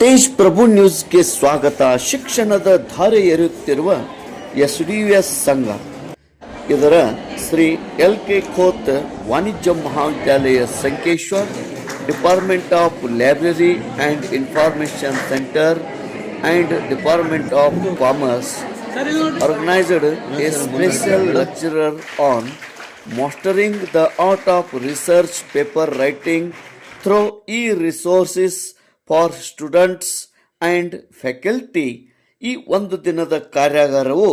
ತೇಜ್ ಪ್ರಭು ನ್ಯೂಸ್ಗೆ ಸ್ವಾಗತ. ಶಿಕ್ಷಣದ ಧಾರೆ ಎರೆಯುತ್ತಿರುವ ಎಸ್ ಡಿ ಎಸ್ ಸಂಘ. ಇದರ ಶ್ರೀ ಎಲ್ ಕೆ ಖೋತ್ ವಾಣಿಜ್ಯ ಮಹಾವಿದ್ಯಾಲಯ Sankeshwar, department of library and information centre and department of commerce. organized a special lecture on mastering the art of research paper writing through e-resources for students and faculty ಈ ಒಂದು ದಿನದ ಕಾರ್ಯಾಗಾರವು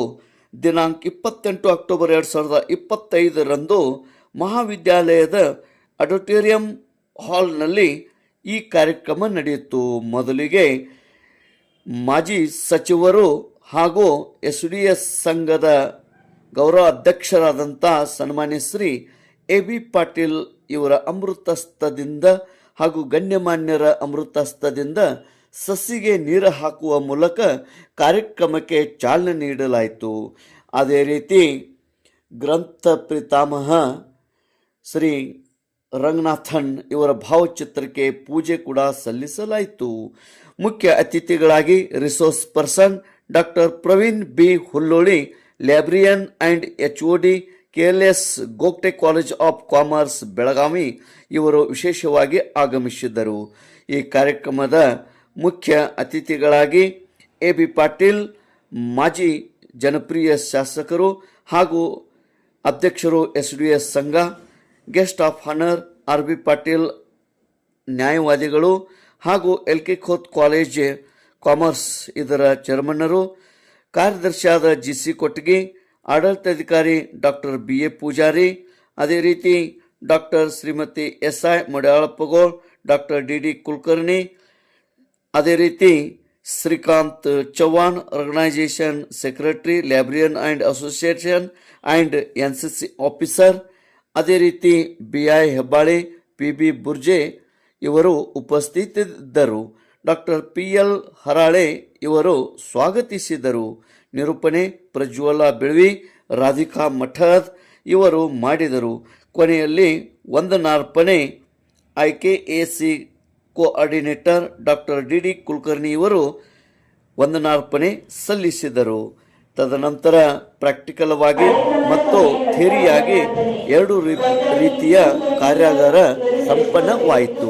ದಿನಾಂಕ ಇಪ್ಪತ್ತೆಂಟು October ಎರಡು ಸಾವಿರದ ಇಪ್ಪತ್ತೈದರಂದು ಮಹಾವಿದ್ಯಾಲಯದ ಅಡಿಟೋರಿಯಂ ಹಾಲ್ನಲ್ಲಿ ಈ ಕಾರ್ಯಕ್ರಮ ನಡೆಯಿತು. ಮೊದಲಿಗೆ ಮಾಜಿ ಸಚಿವರು ಹಾಗೂ ಎಸ್ ಡಿ ಎಸ್ ಸಂಘದ ಗೌರವ ಅಧ್ಯಕ್ಷರಾದಂಥ ಸನ್ಮಾನ್ಯ ಶ್ರೀ ಎ ಬಿ ಪಾಟೀಲ್ ಇವರ ಅಮೃತಸ್ತದಿಂದ ಹಾಗೂ ಗಣ್ಯಮಾನ್ಯರ ಅಮೃತಸ್ತದಿಂದ ಸಸಿಗೆ ನೀರು ಹಾಕುವ ಮೂಲಕ ಕಾರ್ಯಕ್ರಮಕ್ಕೆ ಚಾಲನೆ ನೀಡಲಾಯಿತು. ಅದೇ ರೀತಿ ಗ್ರಂಥ ಪಿತಾಮಹ ಶ್ರೀ ರಂಗನಾಥನ್ ಇವರ ಭಾವಚಿತ್ರಕ್ಕೆ ಪೂಜೆ ಕೂಡ ಸಲ್ಲಿಸಲಾಯಿತು. ಮುಖ್ಯ ಅತಿಥಿಗಳಾಗಿ resource person doctor Praveen B Hulloli, librarian and H O D K L S, Gogte college of commerce, Belagavi ಇವರು ವಿಶೇಷವಾಗಿ ಆಗಮಿಸಿದ್ದರು. ಈ ಕಾರ್ಯಕ್ರಮದ ಮುಖ್ಯ ಅತಿಥಿಗಳಾಗಿ ಎ ಬಿ ಪಾಟೀಲ್, ಮಾಜಿ ಜನಪ್ರಿಯ ಶಾಸಕರು ಹಾಗೂ ಅಧ್ಯಕ್ಷರು S D S Sangha, guest of honour R B Patil ನ್ಯಾಯವಾದಿಗಳು ಹಾಗೂ L K Khot college commerce ಇದರ ಚೇರ್ಮನ್ನರು, ಕಾರ್ಯದರ್ಶಿಯಾದ ಜಿ ಸಿ ಕೊಟ್ಟಗಿ ಆಡಳಿತಾಧಿಕಾರಿ ಡಾಕ್ಟರ್ ಬಿ ಎ ಪೂಜಾರಿ, ಅದೇ ರೀತಿ doctor Shrimati S I Madyalappagol doctor D D Kulkarni, ಅದೇ ರೀತಿ Shrikant Chauhan, organisation secretary librarian and association and N C C officer, ಅದೇ ರೀತಿ B I Hebbale, P B Burje ಇವರು ಉಪಸ್ಥಿತರಿದ್ದರು doctor P L Harale ಇವರು ಸ್ವಾಗತಿಸಿದರು. ನಿರೂಪಣೆ ಪ್ರಜ್ವಲ ಬೆಳ್ವಿ, ರಾಧಿಕಾ ಮಠದ್ ಇವರು ಮಾಡಿದರು. ಕೊನೆಯಲ್ಲಿ ವಂದನಾರ್ಪಣೆ I K A C coordinator doctor D D Kulkarni ಇವರು ವಂದನಾರ್ಪಣೆ ಸಲ್ಲಿಸಿದರು. ತದನಂತರ ಪ್ರಾಕ್ಟಿಕಲ್ವಾಗಿ ಮತ್ತು ಥೇರಿಯಾಗಿ ಎರಡು ರೀತಿಯ ಕಾರ್ಯಾಗಾರ ಸಂಪನ್ನವಾಯಿತು.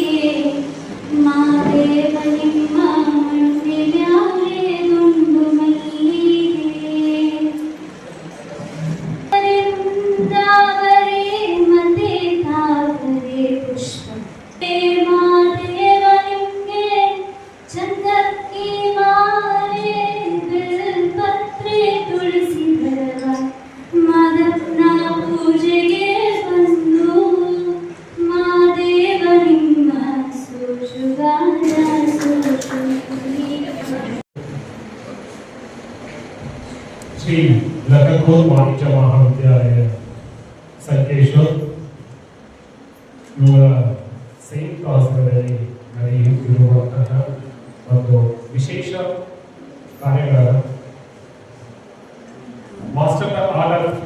ಶ್ರೀ ಲಖನ್ಪುರ್ ವಾಣಿಜ್ಯ ಮಹಾವಿದ್ಯಾಲಯ ಸಂಕೇಶ್ವರ್ ಇವರ ಸೇಂಟ್ ಕ್ಲಾಸ್ಗಳಲ್ಲಿ ನಡೆಯುತ್ತಿರುವಂತಹ ಒಂದು ವಿಶೇಷ ಕಾರ್ಯಾಗಾರ master art of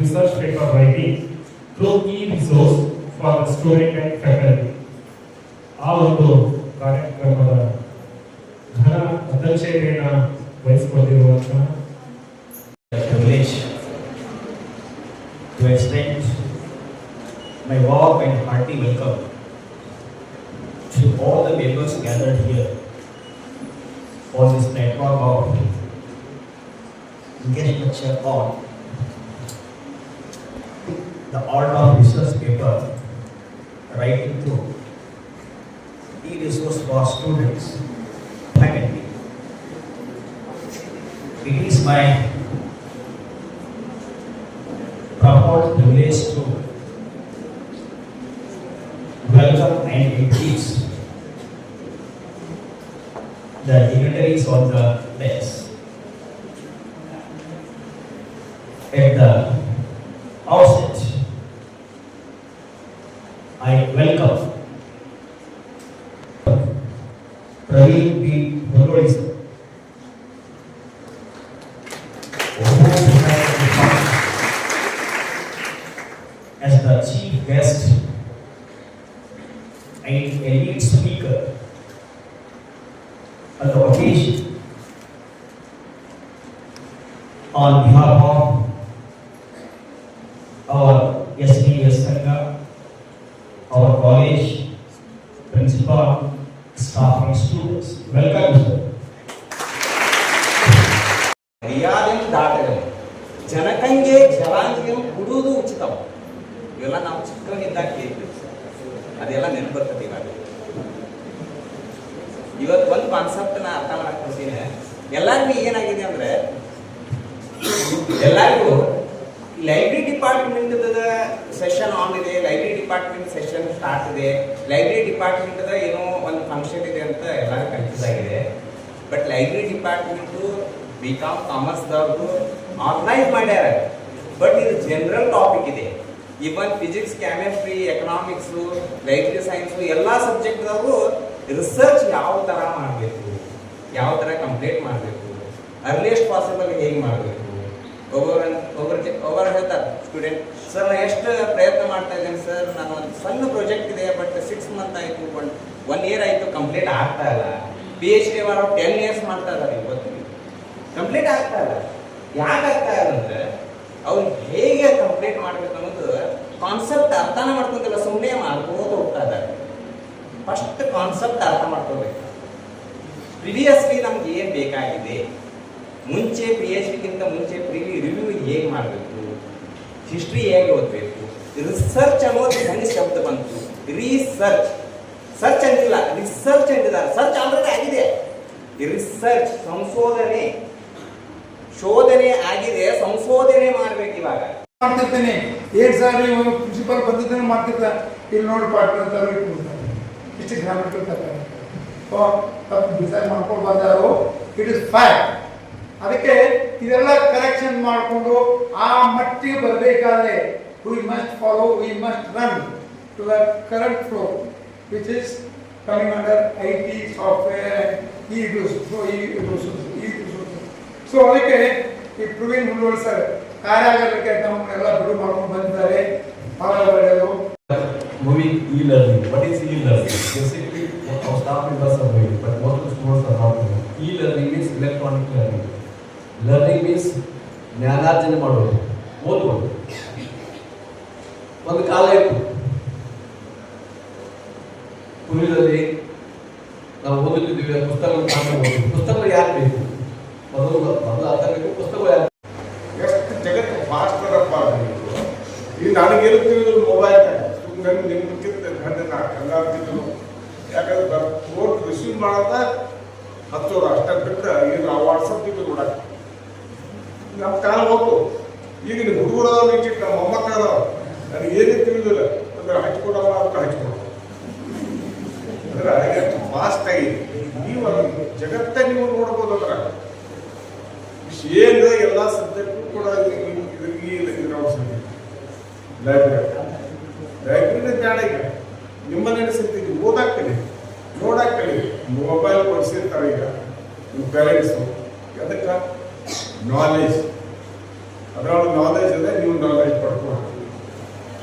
research paper writing through e resource for the student and faculty my warm and hearty welcome to all the members gathered here on this platform of guest lecture on the art of research paper writing through e-resource for students, faculty. It is my proud privilege to welcome and introduce the dignitaries on the on the occasion on behalf of our SDS Sangha, our college, principal, staff and students. Welcome, sir. ಮರ್ಯಾದೆಯನ್ನು ದಾಟಗಲ್ಲ ಜನಕಂಗೆ ಜಲಾಂಜಿಯನ್ನು ಕುಡುವುದು ಉಚಿತವ ಇವೆಲ್ಲ ನಾವು ಚಿಕ್ಕವನಿದ್ದಾಗ ಕೇಳ್ತೀವಿ ಅದೆಲ್ಲ ನೆನಪು ಬರ್ತದೆ ಇವಾಗ ಇವತ್ತು ಒಂದು concept ನಾ ಅರ್ಥ ಮಾಡಕ್ ಕೊಡ್ತೀನಿ ಎಲ್ಲರಿಗೂ ಏನಾಗಿದೆ ಅಂದ್ರೆ, ಎಲ್ಲರಿಗೂ ಲೈಬ್ರರಿ ಡಿಪಾರ್ಟ್ಮೆಂಟ್ ಸೆಷನ್ ಆನ್ ಇದೆ ಲೈಬ್ರರಿ ಡಿಪಾರ್ಟ್ಮೆಂಟ್ ಸೆಷನ್ ಸ್ಟಾರ್ಟ್ ಇದೆ. ಲೈಬ್ರರಿ ಡಿಪಾರ್ಟ್ಮೆಂಟ್ ಏನೋ ಒಂದು ಫಂಕ್ಷನ್ ಇದೆ ಅಂತ ಎಲ್ಲರೂ ಕನ್ಫ್ಯೂಸ್ ಆಗಿದೆ. But library department B com ಕಾಮರ್ಸ್ದವ್ರದ್ದು organise ಮಾಡ್ಯಾರ. ಬಟ್ ಇದು ಜನರಲ್ ಟಾಪಿಕ್ ಇದೆ. Even physics chemistry economics library science ಎಲ್ಲ ಸಬ್ಜೆಕ್ಟ್ದವರು ರಿಸರ್ಚ್ ಯಾವ ಥರ ಮಾಡಬೇಕು, ಯಾವ ಥರ ಕಂಪ್ಲೀಟ್ ಮಾಡಬೇಕು ಅರ್ಲಿಯೆಸ್ಟ್ ಪಾಸಿಬಲ್ ಹೇಗೆ ಮಾಡಬೇಕು? ಒಬ್ಬೊಬ್ಬರ ಒಬ್ಬರಿಗೆ ಒಬ್ಬರು ಹೇಳ್ತಾರೆ ಸ್ಟೂಡೆಂಟ್ ಸರ್ ನಾನು ಎಷ್ಟು ಪ್ರಯತ್ನ ಮಾಡ್ತಾ ಇದ್ದೀನಿ ಸರ್ ನಾನು ಒಂದು ಸಣ್ಣ ಪ್ರಾಜೆಕ್ಟ್ ಇದೆ ಬಟ್ ಸಿಕ್ಸ್ ಮಂತ್ ಆಯಿತು ಒನ್ ಒನ್ ಇಯರ್ ಆಯಿತು ಕಂಪ್ಲೀಟ್ ಆಗ್ತಾ ಇಲ್ಲ. ಪಿ ಎಚ್ ಡಿ ಅವರು ಟೆನ್ ಇಯರ್ಸ್ ಮಾಡ್ತಾ ಇದ್ದಾರೆ, ಇವತ್ತು. ಕಂಪ್ಲೀಟ್ ಆಗ್ತಾ ಇಲ್ಲ. ಯಾಕೆ ಆಗ್ತಾ ಇಲ್ಲ ಅಂದರೆ, ಅವ್ರು ಹೇಗೆ ಕಂಪ್ಲೀಟ್ ಮಾಡ್ಬೇಕು ಅನ್ನೋದು ಕಾನ್ಸೆಪ್ಟ್ ಅರ್ಥನೇ ಮಾಡ್ಕೊಂತಿಲ್ಲ ಸುಮ್ಮನೆ ಮಾಡ್ಕೋತ ಹೋಗ್ತಾ ಫಸ್ಟ್ ಕಾನ್ಸೆಪ್ಟ್ ಅರ್ಥ ಮಾಡ್ಕೋಬೇಕು. ಪ್ರಿವಿಯಸ್ಲಿ ನಮ್ಗೆ ಏನು ಬೇಕಾಗಿದೆ? ಮುಂಚೆ ಪಿ ಎಚ್ ಡಿಗಿಂತ ಮುಂಚೆ ಪ್ರಿವಿ ರಿವ್ಯೂ ಹೇಗೆ ಮಾಡಬೇಕು? ಹಿಸ್ಟ್ರಿ ಹೇಗೆ ಓದಬೇಕು? ರಿಸರ್ಚ್ ಅನ್ನೋದು ಹೆಂಗೆ ಶಬ್ದ ಬಂತು? ರಿಸರ್ಚ್ ಸರ್ಚ್ ಅಂತಿಲ್ಲ ರಿಸರ್ಚ್ ಅಂತಿದ್ದಾರೆ ಸರ್ಚ್ ಆಲ್ರೆಡಿ ಆಗಿದೆ. ರಿಸರ್ಚ್ ಸಂಶೋಧನೆ. ಶೋಧನೆ ಆಗಿದೆ, ಸಂಶೋಧನೆ ಮಾಡ್ಬೇಕು ಇವಾಗ. ಮಾಡ್ತಿರ್ತೇನೆ. ಏಟ್ ಸಾವಿರ ಪ್ರಿನ್ಸಿಪಲ್ ಬಂದಿದ್ದೇನೆ ಮಾಡ್ತಿರ್ತಾರೆ ಇಲ್ಲಿ ನೋಡಿ ಪಾಠ ಅಂತ ಇಷ್ಟು ಸೊ ತಪ್ಪು ಡಿಸೈಡ್ ಮಾಡ್ಕೊಂಡು ಬಂದಾರು ಇಟ್ ಇಸ್ ಫ್ಯಾಕ್ಟ್ ಅದಕ್ಕೆ ಇದೆಲ್ಲ ಕರೆಕ್ಷನ್ ಮಾಡಿಕೊಂಡು ಆ ಮಟ್ಟಿಗೆ ಬರಬೇಕಾದ್ರೆ we must follow we must run to the current flow which is coming under I T software ಈ ಸೊ ಈ ಈ ಸೊ ಅದಕ್ಕೆ ಈ ಪ್ರವೀಣ್ ಹುಲ್ಲೋಳ್ ಸರ್ ಕಾರ್ಯಾಗಾರಕ್ಕೆ ನಮ್ಮನ್ನೆಲ್ಲ ಬಿಡು ಮಾಡ್ಕೊಂಡು ಬಂದಿದ್ದಾರೆ. ಫಾಲೋ ಒಳ್ಳೆಯದು. Moving e-learning. What is e-learning? Basically, our staff members are doing, but most of the students are not doing. E-learning means electronic learning. Learning means ಜ್ಞಾನಾರ್ಜನೆ ಮಾಡೋದು ಓದ್ಬೋದು ಒಂದು ಕಾಲ ಇತ್ತು ಪುರಿದಲ್ಲಿ ನಾವು ಓದುತ್ತಿದ್ದೀವಿ ಪುಸ್ತಕಗಳು ತಗೊಂಡು ಪುಸ್ತಕಗಳು ಯಾಕೆ ಬೇಕು ಮೊದಲು ಮೊದಲು ಅರ್ಥ ಬೇಕು ಪುಸ್ತಕಗಳು ಯಾಕೆ ಎಷ್ಟು ಜಗತ್ತು ಫಾಸ್ಟ್ ಅದಪ್ಪ ನೀವು ಈಗ ನನಗೇನು ತಿಳಿದ್ರು ಮೊಬೈಲ್ ನನ್ನ ನಿಮ್ಗಿಂತ ಗಂಟೆ ನಾಲ್ಕು ಹಂಗಾಗ್ತಿದ್ರು ಯಾಕಂದ್ರೆ ಫೋನ್ ರಿಸೀವ್ ಮಾಡೋದ ಹತ್ತೋರು ಅಷ್ಟ ಬಿಟ್ಟರೆ ಈಗ ನಾವು ವಾಟ್ಸಪ್ ಇದು ನೋಡಕ್ಕೆ ನಮ್ಮ ಕಾಲ ಹೋಗು ಈಗ ನಿಮ್ಮ ಹುಡುಗರು ಅದಾವ ಇಟ್ಟಿಟ್ಟು ನಮ್ಮ ಮೊಮ್ಮಕ್ಕಳು ಅದಾವ ನನಗೆ ಏನೇ ತಿಳಿದಿಲ್ಲ ಅಂದ್ರೆ ಹಚ್ಕೊಡಲ್ಲ ಅಂತ ಹಚ್ಕೊಡ ಅಂದ್ರೆ ಎಷ್ಟು ಫಾಸ್ಟ್ ಆಗಿದೆ ನೀವು ಅದನ್ನ ಜಗತ್ತ ನೀವು ನೋಡ್ಬೋದು ಅಂದ್ರೆ ಏನು ಎಲ್ಲ ಸಬ್ಜೆಕ್ಟ್ ಕೂಡ ಇದ್ರಿಗೆ ಇದ್ರ ಲೈಬ್ರರಿ ಲೈಬ್ರರಿ ಬೇಡ ಈಗ ನಿಮ್ಮನೆ ಸಿಗ್ತೀವಿ ಓದಾಕ್ತೀನಿ ನೋಡಾಕ್ತೀನಿ ಮೊಬೈಲ್ ಕೊಡಿಸಿರ್ತಾರೆ ಈಗ ನಿಮ್ಮ ಪೇರೆಂಟ್ಸು ಅದಕ್ಕೆ ನಾಲೆಜ್ ಅದರೊಳಗೆ ನಾಲೆಜ್ ಇದೆ, ನೀವು ನಾಲೆಜ್ ಪಡ್ಕೊಂಡು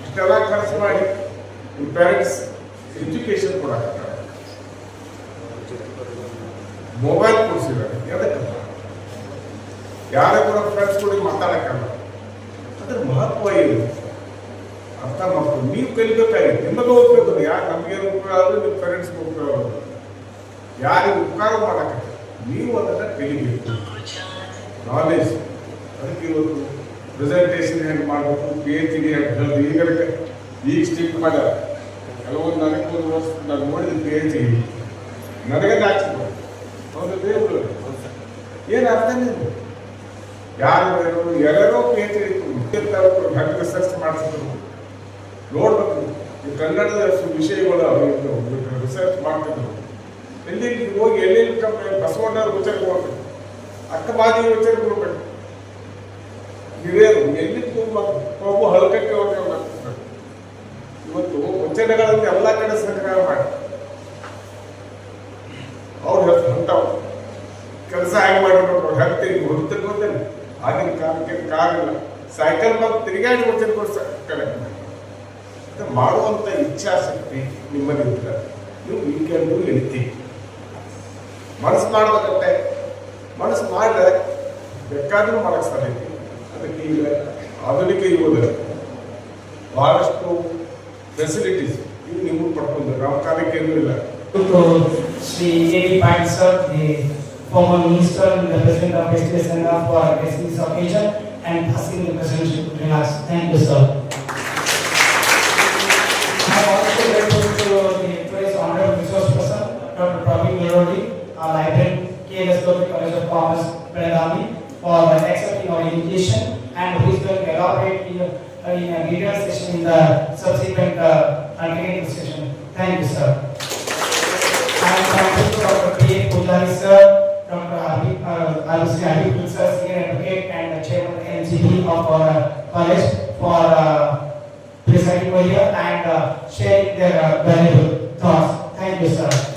ಇಷ್ಟೆಲ್ಲ ಖರ್ಚು ಮಾಡಿ ನಿಮ್ಮ ಪೇರೆಂಟ್ಸ್ ಎಜುಕೇಶನ್ ಕೊಡಕ್ಕೆ ಮೊಬೈಲ್ ಕೊಡಿಸಿದ್ದಾರೆ. ಎದಕ್ಕೆ? ಯಾರೇ ಕೂಡ ಫ್ರೆಂಡ್ಸ್ ಕೂಡ ಮಾತಾಡೋಕ್ಕಲ್ಲ. ಅದ್ರ ಮಹತ್ವ ಏನು? ಅರ್ಥ ಮಾಡ್ಕೊಂಡು ನೀವು ಕಲಿಬೇಕಾಗಿ ನಿಮಗೆ ಉಪಯೋಗ ಯಾರು ನಮಗೇನು ಉಪಯೋಗ ಆದ್ರೆ ನಿಮ್ಮ ಪೇರೆಂಟ್ಸ್ಗೆ ಉಪಯೋಗ ಯಾರಿಗೆ ಉಪಕಾರ ಮಾಡಕ್ಕೆ ನೀವು ಅದನ್ನ ಕಲಿಬೇಕು ನಾಲೆಜ್ ಅದಕ್ಕೆ ಇವತ್ತು ಪ್ರೆಸೆಂಟೇಷನ್ ಹೆಂಗೆ ಮಾಡಬೇಕು? ಪಿ ಎಚ್ ಡಿ ಅಂತ ಈಗ ಈಗ ಸ್ಟಿಕ್ ಮಾಡ್ಯಾರ ಕೆಲವೊಂದು ನನಗೆ ಒಂದು ವರ್ಷ ನಾನು ನೋಡಿದ ಪಿ ಎಚ್ ಡಿ ನನಗೆ ನಾಚಿದ್ರು ಹೌದು, ದೇವರು. ಏನು ಅರ್ಥನೇ ಇಲ್ಲ ಯಾರು ಎಲ್ಲರೂ ಪೇಜ್ ಹೆಂಗೆ ರಿಸರ್ಚ್ ಮಾಡಿಸಿದ್ರು ನೋಡ್ಬೇಕು. ಈ ಕನ್ನಡದ ವಿಷಯಗಳು ವಿಷಯಗಳು ರಿಸರ್ಚ್ ಮಾಡ್ತಿದ್ರು. ಎಲ್ಲಿ ಹೋಗಿ ಎಲ್ಲೆಲ್ಲಿ ಬಸವಣ್ಣ ಬಸವಣ್ಣವ್ರ ವಿಚಾರಕ್ಕೆ ಹೋಗ್ಬೇಕು ಅಕ್ಕಬಾದಿ ವಿಚಾರಕ್ಕೆ ಹೋಗ್ಬೇಕು ಹಿರಿಯರು ಎಲ್ಲಿ ತುಂಬ ಹಳಕಕ್ಕೆ ಹೋಗ್ಬೇಕು. ಇವತ್ತು ವಚನಗಳನ್ನು ಎಲ್ಲ ಕಡೆ ಸಂಗ್ರಹ ಮಾಡಿ. ಅವ್ರು ಅಂತಾವ್ ಕೆಲಸ ಹೇಗೆ ಮಾಡಬೇಕು ಹೆಂಗೆ ಹೊರತಕ್ಕೆ ಹೋದೇನೆ ಆಗಿನ ಕಾಲಕ್ಕೆ ಕಾರಿಲ್ಲ ಸೈಕಲ್ ಬಂದು ತಿರುಗಾಡಿ ಹೋಗ್ತೀನಿ ಕೊಡ್ಸಕ್ಕೆ ಮಾಡುವಂಥ ಇಚ್ಛಾಶಕ್ತಿ ನಿಮ್ಮಲ್ಲಿ ಇರ್ತಾರೆ ನೀವು ಯು ಕ್ಯಾನ್ ಡೂ ಎನಿಥಿಂಗ್ ಮನಸ್ಸು ಮಾಡ್ಬೇಕಂತೆ ಮನಸ್ಸು ಮಾಡಿದ್ರೆ ಬೇಕಾದ್ರೂ ಮಾಡಕ್ಕೆ ಸಾಧ್ಯತೆ ಅದಕ್ಕೆ ಈಗ ಆಧುನಿಕ ಯುಗದಲ್ಲಿ ಬಹಳಷ್ಟು ಫೆಸಿಲಿಟೀಸ್ ಇವು ನೀವು ಪಡ್ಕೊಂಡು ನಮ್ಮ ಕಾಲಕ್ಕೆ ಏನೂ ಇಲ್ಲ to Sri A.B. Patil sir, the former minister and the president of ST Sangha for gracing this occasion and asking the presidentship to us. Thank you, sir. Commerce, Belgavi, for accepting our invitation and who is going to elaborate in, uh, in a detailed session in the subsequent uh, technical session. Thank you, sir. I am thankful to Dr. P. Pujari sir, Dr. Habib, uh, I will sir, senior advocate and chairman of NCB of our college for uh, presiding over here and uh, sharing their uh, valuable thoughts. Thank you, sir.